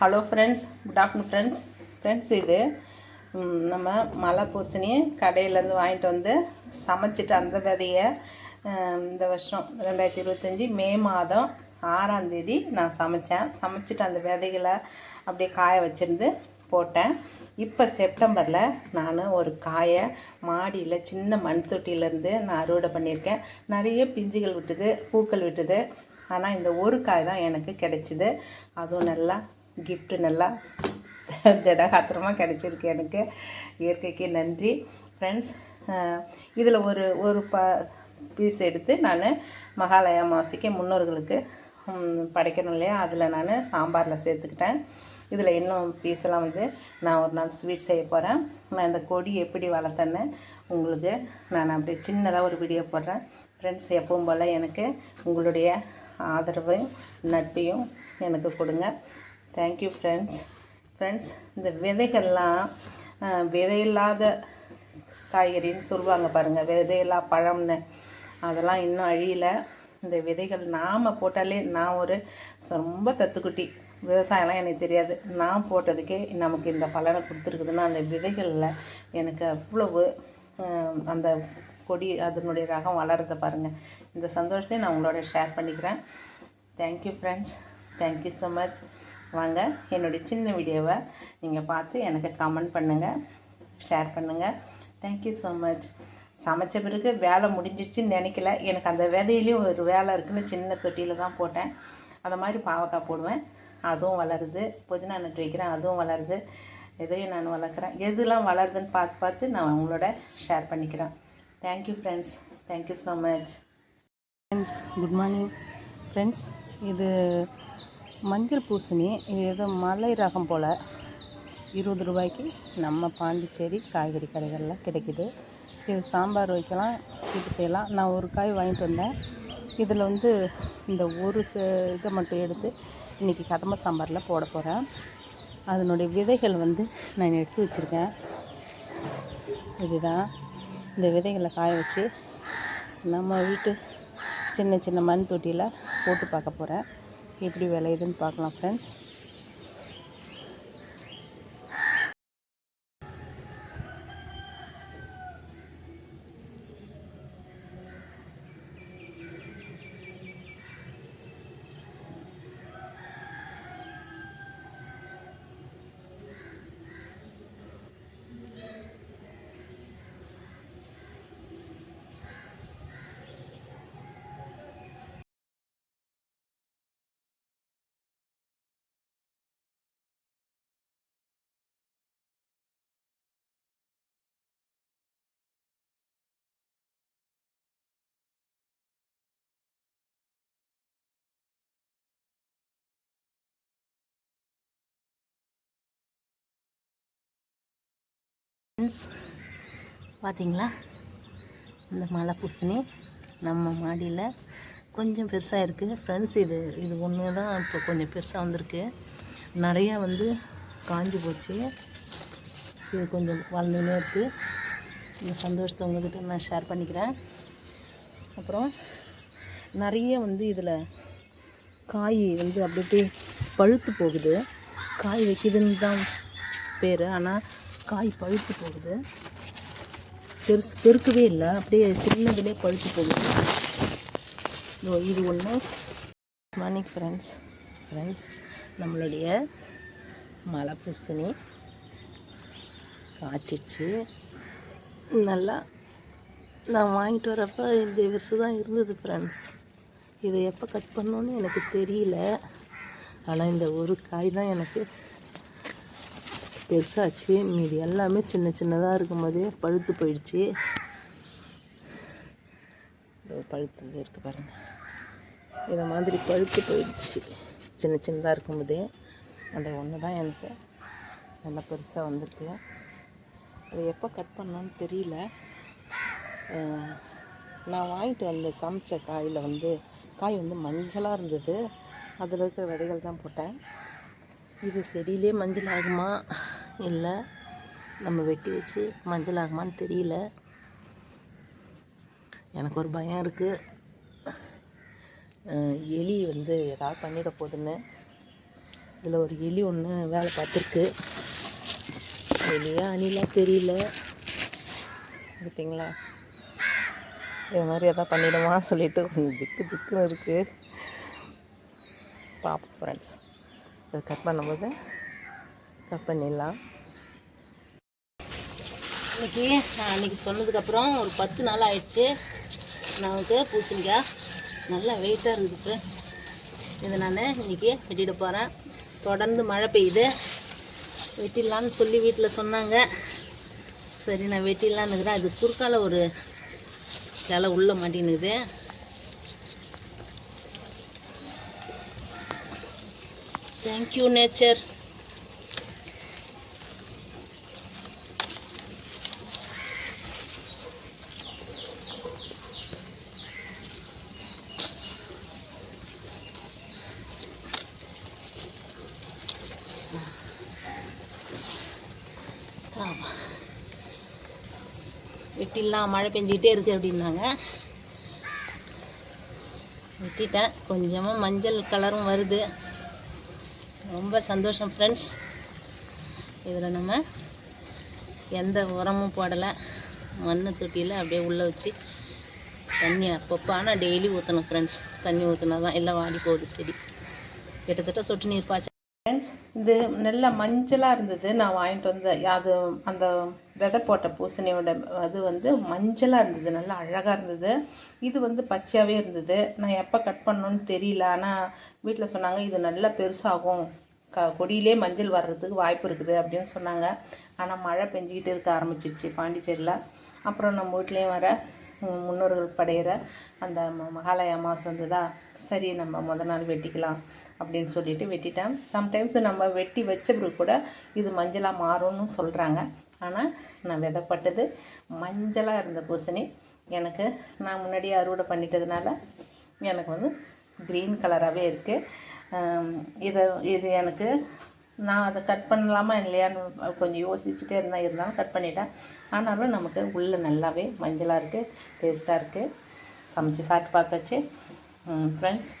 Hello friends good afternoon friends friends இது நம்ம மலை பூசணி கடையிலேருந்து வாங்கிட்டு வந்து சமைச்சிட்டு அந்த விதையை இந்த வருஷம் ரெண்டாயிரத்தி இருபத்தஞ்சி மே மாதம் ஆறாந்தேதி நான் சமைச்சேன். சமைச்சிட்டு அந்த விதைகளை அப்படியே காய வச்சுருந்து போட்டேன். இப்போ செப்டம்பரில் நான் ஒரு காயை மாடியில் சின்ன மண் தொட்டியிலேருந்து நான் அறுவடை பண்ணியிருக்கேன். நிறைய பிஞ்சுகள் விட்டுது பூக்கள் விட்டுது. ஆனால் இந்த ஒரு காய் தான் எனக்கு கிடைச்சிது. அதுவும் நல்லா கிஃப்ட்டு நல்லா திடகாத்திரமாக கிடச்சிருக்கு எனக்கு. இயற்கைக்கு நன்றி. ஃப்ரெண்ட்ஸ் இதில் ஒரு ஒரு ப பீஸ் எடுத்து நான் மகாலய மாசிக்கு முன்னோர்களுக்கு படைக்கணும் இல்லையா? அதில் நான் சாம்பாரில் சேர்த்துக்கிட்டேன். இதில் இன்னும் பீஸெல்லாம் வந்து நான் ஒரு நாள் ஸ்வீட் செய்ய போகிறேன் நான் இந்த கொடி எப்படி வளர்த்தேன்னு உங்களுக்கு நான் அப்படியே சின்னதாக ஒரு வீடியோ போடுறேன். ஃப்ரெண்ட்ஸ் எப்பவும் போல் எனக்கு உங்களுடைய ஆதரவையும் நட்பையும் எனக்கு கொடுங்க. தேங்க்யூ ஃப்ரெண்ட்ஸ் ஃப்ரெண்ட்ஸ் இந்த விதைகள்லாம் விதையில்லாத காய்கறின்னு சொல்லுவாங்க பாருங்கள் விதையில்லா பழம்னு. அதெல்லாம் இன்னும் அழியலை. இந்த விதைகள் நாம் போட்டாலே நான் ஒரு ரொம்ப தத்துக்குட்டி. விவசாயம்லாம் எனக்கு தெரியாது. நான் போட்டதுக்கே நமக்கு இந்த பலனை கொடுத்துருக்குதுன்னா அந்த விதைகளில் எனக்கு அவ்வளவு அந்த கொடி அதனுடைய ரகம் வளர்றதை பாருங்கள் இந்த சந்தோஷத்தையும் நான் உங்களோட ஷேர் பண்ணிக்கிறேன். Thank you friends thank you so much வாங்க. என்னுடைய சின்ன வீடியோவை நீங்கள் பார்த்து எனக்கு கமெண்ட் பண்ணுங்கள் ஷேர் பண்ணுங்கள் தேங்க்யூ ஸோ மச் சமைச்ச பிறகு வேலை முடிஞ்சிடுச்சின்னு நினைக்கல. எனக்கு அந்த விதையிலையும் ஒரு வேலை இருக்குன்னு சின்ன தொட்டியில் தான் போட்டேன். அந்த மாதிரி பாவக்காய் போடுவேன். அதுவும் வளருது. புதினா நட்டு வைக்கிறேன். அதுவும் வளருது. எதையும் நான் வளர்க்குறேன். எதுலாம் வளருதுன்னு பார்த்து பார்த்து நான் உங்களோட ஷேர் பண்ணிக்கிறேன். Thank you friends thank you so much friends good morning friends இது மஞ்சள் பூசணி இது ஏதோ மலை ரகம் போல் இருபது ரூபாய்க்கு நம்ம பாண்டிச்சேரி காய்கறி கடைகளில் கிடைக்குது. இது சாம்பார் வைக்கலாம் இது செய்யலாம். நான் ஒரு காய் வாங்கிட்டு வந்தேன். இதில் வந்து இந்த ஒரு ச இதை மட்டும் எடுத்து இன்றைக்கி கதம்ப சாம்பாரில் போட போகிறேன் அதனுடைய விதைகள் வந்து நான் எடுத்து வச்சுருக்கேன். இதுதான். இந்த விதைகளை காய வச்சு நம்ம வீட்டு சின்ன சின்ன மண் தொட்டியில் போட்டு பார்க்க போகிறேன் எப்படி விளையுதுன்னு பார்க்கலாம் ஃப்ரெண்ட்ஸ் ஃப்ரெண்ட்ஸ் பார்த்தீங்களா இந்த மலை பூசணி நம்ம மாடியில் கொஞ்சம் பெருசாக இருக்குது ஃப்ரெண்ட்ஸ் இது இது ஒன்று தான் இப்போ கொஞ்சம் பெருசாக வந்திருக்கு. நிறையா வந்து காஞ்சி போச்சு. இது கொஞ்சம் வளர்ந்துனே இருக்குது இந்த சந்தோஷத்தை உங்ககிட்ட நான் ஷேர் பண்ணிக்கிறேன். அப்புறம் நிறைய வந்து இதில் காய் வந்து அப்படி அப்படியே பழுத்து போகுது. காய் வைக்குதுன்னு தான் பேர். ஆனால் காய் பழுத்து போகுது. பெருசு பெருக்கவே இல்லை. அப்படியே சின்னதுலேயே பழுத்து போகுது. இதோ இது ஒன்று மார்னிங் ஃப்ரெண்ட்ஸ் ஃப்ரெண்ட்ஸ் நம்மளுடைய மலை பூசணி காய்ச்சிடுச்சு. நல்லா நான் வாங்கிட்டு வரப்போ இந்த விசு தான் இருந்தது ஃப்ரெண்ட்ஸ் இதை எப்போ கட் பண்ணோன்னு எனக்கு தெரியல. ஆனால் இந்த ஒரு காய் தான் எனக்கு பெருசாச்சு. மீதி எல்லாமே சின்ன சின்னதாக இருக்கும் போதே பழுத்து போயிடுச்சு. பழுத்து இருக்குது பாருங்கள் இதை மாதிரி பழுத்து போயிடுச்சு. சின்ன சின்னதாக இருக்கும்போதே அந்த ஒன்று தான் எனக்கு நல்லா பெருசாக வந்திருக்கு அது எப்போ கட் பண்ணோன்னு தெரியல. நான் வாங்கிட்டு வந்த சமைச்ச காயில் வந்து காய் வந்து மஞ்சளாக இருந்தது. அதில் இருக்கிற விதைகள் தான் போட்டேன். இது செடியிலே மஞ்சள் ஆகுமா? இல்லை. நம்ம வெட்டி வச்சு மஞ்சள் ஆகுமான்னு தெரியல. எனக்கு ஒரு பயம் இருக்குது எலி வந்து ஏதாவது பண்ணிட போகுதுன்னு. இதில் ஒரு எலி ஒன்று வேலை பார்த்துருக்கு. எலியா அணிலா தெரியல. பார்த்தீங்களா இது மாதிரி எதாவது பண்ணிடுமா சொல்லிட்டு கொஞ்சம் திக்கு திக்குன்னு இருக்குது பாப்போம் ஃப்ரெண்ட்ஸ் அது கட் பண்ணும்போது கட் பண்ணிடலாம். இன்னைக்கு நான் அன்றைக்கி சொன்னதுக்கப்புறம் ஒரு பத்து நாள் ஆயிடுச்சு. நமக்கு பூசணிக்காய் நல்லா வெயிட்டாக இருக்குது ஃப்ரெண்ட்ஸ் இதை நான் இன்றைக்கி வெட்டிட போகிறேன் தொடர்ந்து மழை பெய்யுது. வெட்டிடலான்னு சொல்லி வீட்டில் சொன்னாங்க. சரி நான் வெட்டிடலான்னு இருக்கிறேன். இது குறுக்கால ஒரு கிளை உள்ளே மாட்டினுக்குது தேங்க்யூ நேச்சர் வெட்டிடலாம் மழை பெஞ்சிக்கிட்டே இருக்குது அப்படின்னாங்க. வெட்டிட்டேன். கொஞ்சமாக மஞ்சள் கலரும் வருது. ரொம்ப சந்தோஷம் ஃப்ரெண்ட்ஸ் இதில் நம்ம எந்த உரமும் போடலை. மண் தொட்டியில் அப்படியே உள்ளே வச்சு தண்ணி அப்பப்போ ஆனால் டெய்லி ஊற்றணும் ஃப்ரெண்ட்ஸ் தண்ணி ஊற்றினா தான் எல்லாம் வாடி போகுது செடி. கிட்டத்தட்ட சொட்டு நீர் பாய்ச்ச இது நல்ல மஞ்சளாக இருந்தது. நான் வாங்கிட்டு வந்த அது அந்த விதை போட்ட பூசணியோட அது வந்து மஞ்சளாக இருந்தது. நல்லா அழகாக இருந்தது. இது வந்து பச்சையாகவே இருந்தது. நான் எப்போ கட் பண்ணணும்னு தெரியல. ஆனால் வீட்டில் சொன்னாங்க இது நல்லா பெருசாகும். க கொடியிலே மஞ்சள் வர்றதுக்கு வாய்ப்பு இருக்குது அப்படின்னு சொன்னாங்க. ஆனால் மழை பெஞ்சிக்கிட்டு இருக்க ஆரம்பிச்சிடுச்சு பாண்டிச்சேரியில். அப்புறம் நம்ம வீட்லேயும் வர முன்னோர்கள் படையிற அந்த ம- மகாலய மாதம் வந்ததா? சரி நம்ம முத நாள் வெட்டிக்கலாம். அப்படின்னு சொல்லிட்டு வெட்டிட்டேன். சம்டைம்ஸ் நம்ம வெட்டி வச்ச பிறகு கூட இது மஞ்சளாக மாறும்னு சொல்கிறாங்க ஆனால் நான் விதைப்பட்டது மஞ்சளாக இருந்த பூசணி. எனக்கு நான் முன்னாடியே அறுவடை பண்ணிட்டதுனால எனக்கு வந்து க்ரீன் கலராகவே இருக்குது இதை இது எனக்கு நான் அதை கட் பண்ணலாமா இல்லையான்னு கொஞ்சம் யோசிச்சுட்டே இருந்தால் இருந்தாலும் கட் பண்ணிட்டேன். ஆனாலும் நமக்கு உள்ளே நல்லாவே மஞ்சளாக இருக்குது டேஸ்ட்டாக இருக்குது சமைச்சு சாப்பிட்டு பார்த்தாச்சு. ஃப்ரெண்ட்ஸ்